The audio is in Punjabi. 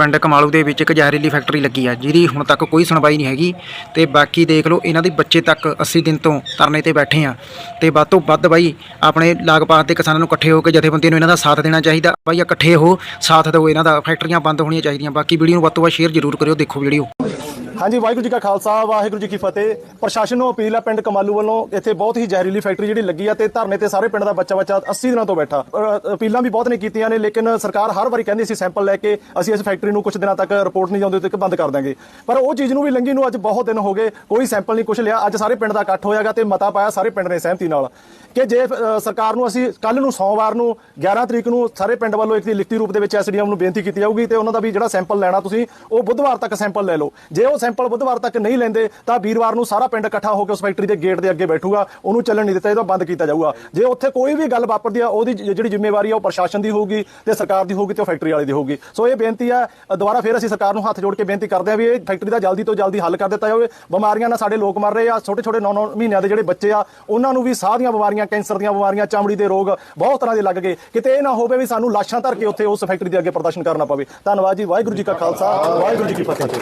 ਪਿੰਡ ਕਮਾਲੂ ਦੇ ਵਿੱਚ ਇੱਕ ਜ਼ਹਿਰੀਲੀ ਫੈਕਟਰੀ ਲੱਗੀ ਆ, ਜਿਹਦੀ ਹੁਣ ਤੱਕ ਕੋਈ ਸੁਣਵਾਈ ਨਹੀਂ ਹੈਗੀ। ਤੇ ਬਾਕੀ ਦੇਖ ਲਓ, ਇਹਨਾਂ ਦੇ ਬੱਚੇ ਤੱਕ 80 ਦਿਨ ਤੋਂ ਤਰਨੇ ਤੇ ਬੈਠੇ ਆ। ਤੇ ਵੱਧ ਤੋਂ ਵੱਧ ਬਾਈ, ਆਪਣੇ ਲਾਗਪਾਸ ਦੇ ਕਿਸਾਨਾਂ ਨੂੰ ਇਕੱਠੇ ਹੋ ਕੇ ਜਥੇਬੰਦੀ ਨੂੰ ਇਹਨਾਂ ਦਾ ਸਾਥ ਦੇਣਾ ਚਾਹੀਦਾ। ਬਾਈ, ਇਕੱਠੇ ਹੋ, ਸਾਥ ਦਿਓ, ਇਹਨਾਂ ਦਾ ਫੈਕਟਰੀਆਂ ਬੰਦ ਹੋਣੀਆਂ ਚਾਹੀਦੀਆਂ। ਬਾਕੀ ਵੀਡੀਓ ਨੂੰ ਵੱਧ ਤੋਂ ਵੱਧ ਸ਼ੇਅਰ ਜ਼ਰੂਰ ਕਰਿਓ, ਦੇਖੋ ਵੀਡੀਓ। ਹਾਂਜੀ, ਵਾਹਿਗੁਰੂ ਜੀ ਕਾ ਖਾਲਸਾ, ਵਾਹਿਗੁਰੂ ਜੀ ਕੀ ਫਤਿਹ। ਪ੍ਰਸ਼ਾਸਨ ਨੂੰ ਅਪੀਲ ਹੈ ਪਿੰਡ ਕਮਾਲੂ ਵੱਲੋਂ ਇੱਥੇ ਬਹੁਤ ਹੀ ਜ਼ਹਿਰੀਲੀ ਫੈਕਟਰੀ ਜਿਹੜੀ ਲੱਗੀ ਆ ਤੇ ਧਰਨੇ ਤੇ ਸਾਰੇ ਪਿੰਡ ਦਾ ਬੱਚਾ ਬੱਚਾ 80 ਦਿਨਾਂ ਤੋਂ ਬੈਠਾ। ਅਪੀਲਾਂ ਵੀ ਬਹੁਤ ਨੇ ਕੀਤੀਆਂ ਨੇ, ਲੇਕਿਨ ਸਰਕਾਰ ਹਰ ਵਾਰੀ ਕਹਿੰਦੀ ਸੀ ਸੈਂਪਲ ਲੈ ਕੇ ਅਸੀਂ ਇਸ ਫੈਕਟਰੀ ਨੂੰ ਕੁਝ ਦਿਨਾਂ ਤੱਕ ਰਿਪੋਰਟ ਨਹੀਂ ਜਾਂਦੇ ਤੱਕ ਬੰਦ ਕਰ ਦਾਂਗੇ ਪਰ ਉਹ ਚੀਜ਼ ਨੂੰ ਵੀ ਲੰਗੀ ਨੂੰ ਅੱਜ ਬਹੁਤ ਦਿਨ ਹੋ ਗਏ, ਕੋਈ ਸੈਂਪਲ ਨਹੀਂ ਕੁਝ ਲਿਆ। ਅੱਜ ਸਾਰੇ ਪਿੰਡ ਦਾ ਇਕੱਠ ਹੋਇਆਗਾ ਤੇ ਮਤਾ ਪਾਇਆ ਸਾਰੇ ਪਿੰਡ ਨੇ ਸਹਿਮਤੀ ਨਾਲ। ਕਿ ਜੇ ਸਰਕਾਰ ਨੂੰ ਅਸੀਂ ਕੱਲ ਨੂੰ ਸੋਮਵਾਰ ਨੂੰ 11 ਤਰੀਕ ਨੂੰ ਸਾਰੇ ਪਿੰਡ ਵੱਲੋਂ ਇੱਕ ਲਿਖਤੀ ਰੂਪ ਦੇ ਵਿੱਚ ਐਸਡੀਐਮ ਨੂੰ ਬੇਨਤੀ ਕੀਤੀ ਜਾਊਗੀ ਤੇ ਉਹਨਾਂ ਦਾ ਵੀ ਜਿਹੜਾ ਸੈਂਪਲ ਲੈਣਾ ਤੁਸੀਂ, ਉਹ ਬੁੱਧਵਾਰ ਤੱਕ ਸੈਂਪਲ ਲੈ ਲਓ। ਜੇ ਉਹ ਸੈਂਪਲ ਬੁੱਧਵਾਰ ਤੱਕ ਨਹੀਂ ਲੈਂਦੇ, ਤਾਂ ਵੀਰਵਾਰ ਨੂੰ ਸਾਰਾ ਪਿੰਡ ਇਕੱਠਾ ਹੋ ਕੇ ਉਸ ਫੈਕਟਰੀ ਦੇ ਗੇਟ ਦੇ ਅੱਗੇ ਬੈਠੂਗਾ, ਉਹਨੂੰ ਚੱਲਣ ਨਹੀਂ ਦਿੱਤਾ, ਇਹਦਾ ਬੰਦ ਕੀਤਾ ਜਾਊਗਾ। ਜੇ ਉੱਥੇ ਕੋਈ ਵੀ ਗੱਲ ਵਾਪਰਦੀ ਆ, ਉਹਦੀ ਜਿਹੜੀ ਜ਼ਿੰਮੇਵਾਰੀ ਆ, ਉਹ ਪ੍ਰਸ਼ਾਸਨ ਦੀ ਹੋਊਗੀ ਤੇ ਸਰਕਾਰ ਦੀ ਹੋਊਗੀ ਤੇ ਉਹ ਫੈਕਟਰੀ ਵਾਲੇ ਦੀ ਹੋਊਗੀ। ਸੋ ਇਹ ਬੇਨਤੀ ਆ, ਦੁਬਾਰਾ ਫਿਰ ਅਸੀਂ ਸਰਕਾਰ ਨੂੰ ਹੱਥ ਜੋੜ ਕੇ ਬੇਨਤੀ ਕਰਦੇ ਆ ਵੀ ਇਹ ਫੈਕਟਰੀ ਦਾ ਜਲਦੀ ਤੋਂ ਜਲਦੀ ਹੱਲ ਕਰ ਦਿੱਤਾ ਜਾਵੇ। ਬਿਮਾਰੀਆਂ ਨਾਲ ਸਾਡੇ ਲੋਕ ਮਰ ਰਹੇ ਆ ਛੋਟੇ ਛੋਟੇ 9-9 ਮਹੀਨਿਆਂ ਦੇ ਜਿਹੜੇ ਬੱਚੇ ਆ, ਉਹਨਾਂ ਨੂੰ ਵੀ ਸਾਹ ਦੀਆਂ ਬਿਮਾਰੀਆਂ ਬਿਮਾਰੀਆਂ ਕੈਂਸਰ ਦੀਆਂ ਬਿਮਾਰੀਆਂ, ਚਮੜੀ ਦੇ ਰੋਗ ਬਹੁਤ ਤਰ੍ਹਾਂ ਦੇ ਲੱਗ ਗਏ। ਕਿਤੇ ਇਹ ਨਾ ਹੋਵੇ ਵੀ ਸਾਨੂੰ ਲਾਸ਼ਾਂ ਧਰ ਕੇ ਉੱਥੇ ਉਸ ਫੈਕਟਰੀ ਦੇ ਅੱਗੇ ਪ੍ਰਦਰਸ਼ਨ ਕਰਨਾ ਪਵੇ। ਧੰਨਵਾਦ ਜੀ, ਵਾਹਿਗੁਰੂ ਜੀ ਕਾ ਖਾਲਸਾ, ਵਾਹਿਗੁਰੂ ਜੀ ਕੀ ਫਤਿਹ।